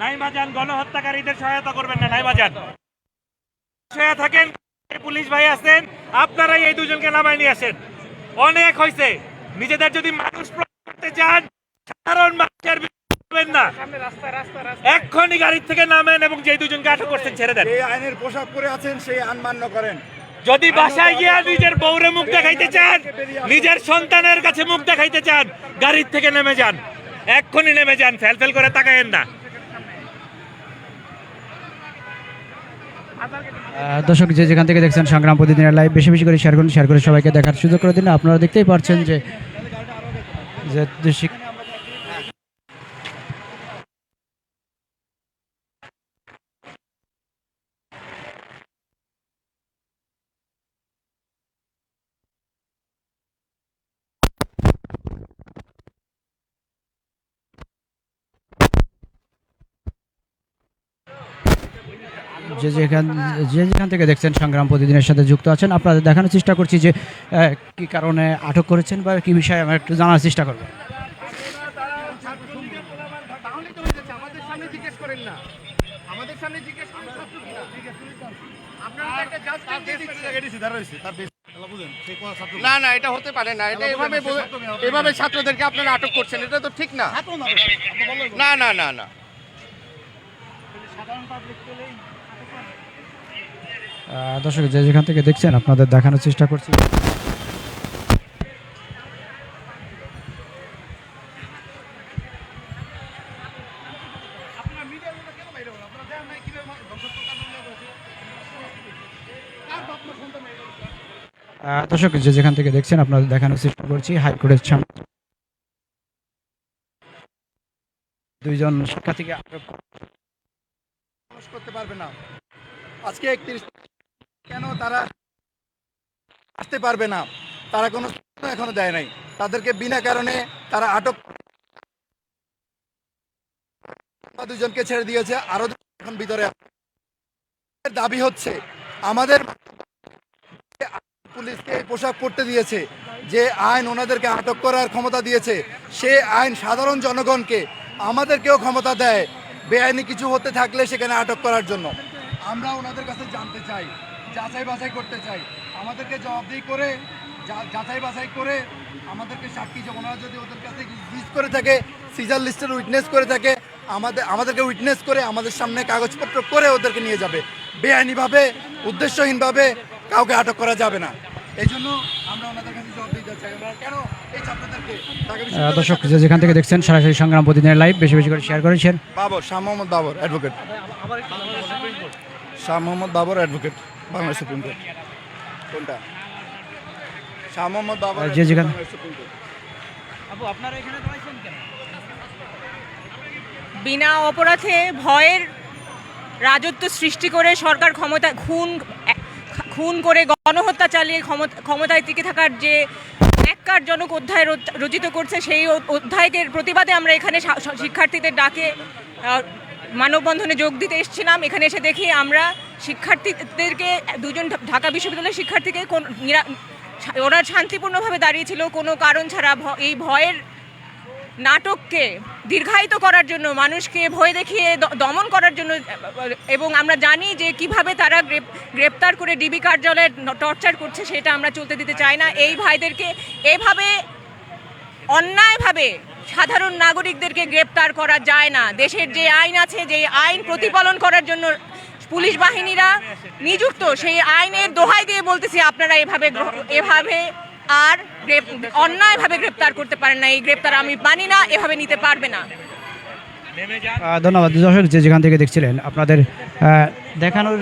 নাইমা যান গণহত্যাকারীদের সহায়তা করবেন না নাইমা যান থাকেন পুলিশ ভাই আছেন আপনারাই এই দুজনকে নামাই নিয়ে আসেন। অনেক হয়েছে নিজেদের যদি মানুষ করতে চান সাধারণ মানুষের না। এক্ষুনি গাড়ির থেকে নামেন এবং যে দুজনকে আটক করছেন ছেড়ে দেন। আইনের পোশাক পরে আছেন সেই আইন মান্য করেন। যদি বাসায় গিয়া নিজের বউরে মুখ দেখাইতে চান নিজের সন্তানের কাছে মুখ দেখাইতে চান গাড়ির থেকে নেমে যান। এক্ষুনি নেমে যান, ফেল ফেল করে তাকায়েন না। দর্শক, যে যেখান থেকে দেখছেন সংগ্রাম প্রতিদিনের লাইভ বেশি বেশি করে শেয়ার করুন শেয়ার করে সবাইকে দেখার সুযোগ করে দিন। আপনারা দেখতেই পারছেন যে যে যে যেখান যে যেখান থেকে দেখছেন সংগ্রাম প্রতিদিনের সাথে যুক্ত আছেন আপনাদের দেখানোর চেষ্টা করছি যে কি কারণে আটক করেছেন বা কি বিষয়ে আমরা একটু জানার চেষ্টা করব। তাহলে তো যাচ্ছে আমাদের সামনে জিজ্ঞেস করেন না না না এটা হতে পারে না এটা এভাবে এভাবে ছাত্রদেরকে আপনারা আটক করছেন এটা তো ঠিক না। না না না না আহ, দর্শক যে যেখান থেকে দেখছেন আপনাদের দেখানোর চেষ্টা করছি। দর্শক যে যেখান থেকে দেখছেন আপনাদের দেখানোর চেষ্টা করছি। হাইকোর্টের সামনে দুইজন শিক্ষার্থীকে আটক করতে পারবে না। আজকে একত্রিশ কেন তারা আসতে পারবে না? তারা কোনো এখনও দেয় নাই। তাদেরকে বিনা কারণে তারা আটক দুজনকে ছেড়ে দিয়েছে। আরও এখন ভিতরে দাবি হচ্ছে, আমাদের পুলিশকে পোশাক পরতে দিয়েছে। যে আইন ওনাদেরকে আটক করার ক্ষমতা দিয়েছে, সে আইন সাধারণ জনগণকে আমাদেরকেও ক্ষমতা দেয়। বেআইনি কিছু হতে থাকলে সেখানে আটক করার জন্য। আমরা ওনাদের কাছে জানতে চাই যাচাই বাছাই করতে চাই। আমাদেরকে জবাবদিহি করে যা- যাচাই বাছাই করে আমাদেরকে সাক্ষী যে ওনারা যদি ওদের কাছে লিজ করে থাকে সিজার লিস্টের উইটনেস করে থাকে আমাদের আমাদেরকে উইটনেস করে আমাদের সামনে কাগজপত্র করে ওদেরকে নিয়ে যাবে। বেআইনিভাবে উদ্দেশ্যহীনভাবে কাউকে আটক করা যাবে না। এই জন্য আমরা ওনাদের কাছে জবাব দিতে চাই। আমরা কেন এই ছাত্রদেরকে দর্শক যে যেখান থেকে দেখছেন সরাসরি সংগ্রাম প্রতিদিনের লাইভ বেশি বেশি করে শেয়ার করেছেন। Babar Shah Mohammad Babar advocate Shah Mohammad Babar advocate Bangladesh supreme court কোনটা? শাহ মোহাম্মদ বাবর যে যেখানে- বাংলাদেশ সুপ্রিম কোর্ট বিনা অপরাধে ভয়ের রাজত্ব সৃষ্টি করে সরকার ক্ষমতা খুন খুন করে গণহত্যা চালিয়ে ক্ষমতা ক্ষমতায় টিকে থাকার যে ন্যাক্কারজনক অধ্যায় রচ- রচিত করছে সেই অধ্যায়কে প্রতিবাদে আমরা এখানে শিক্ষার্থীদের ডাকে মানববন্ধনে যোগ দিতে এসেছিলাম। এখানে এসে দেখি আমরা শিক্ষার্থীদেরকে, দুজন ঢাকা বিশ্ববিদ্যালয়ের শিক্ষার্থীকে কোন ওরা শান্তিপূর্ণভাবে দাঁড়িয়েছিল কোনো কারণ ছাড়া এই ভয়ের নাটককে দীর্ঘায়িত করার জন্য, মানুষকে ভয় দেখিয়ে দমন করার জন্য, এবং আমরা জানি যে কীভাবে তারা গ্রেপ- গ্রেপ্তার করে ডিবি কার্যালয়ে টর্চার করছে সেটা আমরা চলতে দিতে চাই না। এই ভাইদেরকে এভাবে অন্যায়ভাবে সাধারণ নাগরিকদেরকে গ্রেপ্তার করা যায় না। দেশের যে আইন আছে যে আইন প্রতিপালন করার জন্য পুলিশ বাহিনীরা নিযুক্ত। সেই আইনের দোহাই দিয়ে বলতেছি, আপনারা এভাবে এভাবে আর অন্যায়ভাবে গ্রেপ্তার করতে পারেন না। এই গ্রেপ্তার আমি মানি না, এভাবে নিতে পারবে না। ধন্যবাদ। দর্শক, যে যেখান থেকে দেখছিলেন, আপনাদের দেখানোর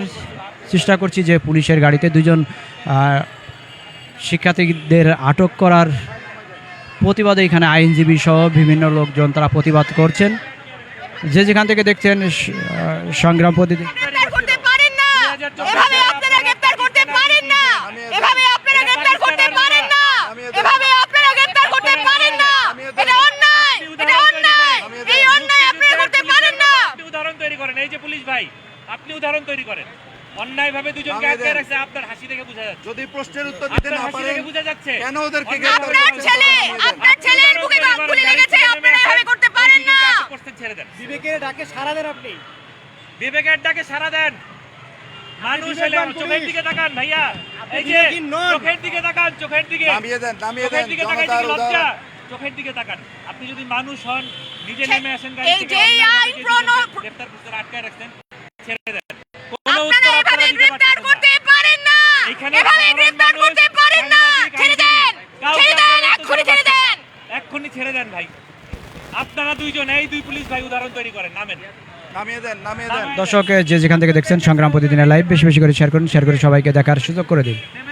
চেষ্টা করছি যে পুলিশের গাড়িতে দুজন শিক্ষার্থীদের আটক করার প্রতিবাদে এখানে আইনজীবী সহ বিভিন্ন লোকজন তারা প্রতিবাদ করছেন। যে যেখান থেকে দেখছেন সংগ্রাম প্রতিদিন গ্রেপ্তার করতে পারেন না এভাবে আপনারা গ্রেপ্তার করতে পারেন না। এভাবে আপনারা গ্রেপ্তার করতে পারেন না। এভাবে আপনারা গ্রেপ্তার করতে পারেন না। এটা অন্যায়। এটা অন্যায়। এই অন্যায় আপনারা করতে পারেন না। আপনি উদাহরণ তৈরি করেন। এই যে পুলিশ ভাই আপনি উদাহরণ তৈরি করেন। অন্যায় ভাবে দুজনকে আটকে। রাখছে আপনার হাসি দেখে বোঝা যাচ্ছে। যদি প্রশ্নের উত্তর দিতে না পারেন বোঝা যাচ্ছে। কেন ওদেরকে আপনার ছেলে। আপনার ছেলের বুকে গুলি লেগেছে আপনারা এভাবে করতে পারেন না। করছেন ছেড়ে দেন বিবেকের ডাকে সারা দেন। আপনি বিবেকের ডাকে সারা দেন। মানুষ হলে চোখের দিকে তাকান ভাইয়া। এই যে চোখের দিকে তাকান চোখের দিকে। নামিয়ে দেন নামিয়ে দেন দিকে তাকান জনতার লজ্জা? চোখের দিকে তাকান। আপনি যদি মানুষ হন নিজে নেমে আসেন গাড়ি থেকে গ্রেফতার করতে আটকায় রাখছেন ছেড়ে দেন। কোনো উত্তর আপনারা গ্রেফতার করতে পারেন না। এইখানে এভাবে গ্রেফতার মানুষ, করতে পারেন না। ছেড়ে দেন ছেড়ে দেন এক্ষুনি ছেড়ে দেন। এক্ষুনি ছেড়ে দেন ভাই। আপনারা দুইজন এই দুই পুলিশ ভাই উদাহরণ তৈরি করেন নামেন। দর্শক, যে যেখান থেকে দেখছেন সংগ্রাম প্রতিদিনের লাইভ বেশি বেশি করে শেয়ার করুন শেয়ার করে সবাইকে দেখার সুযোগ করে দিন।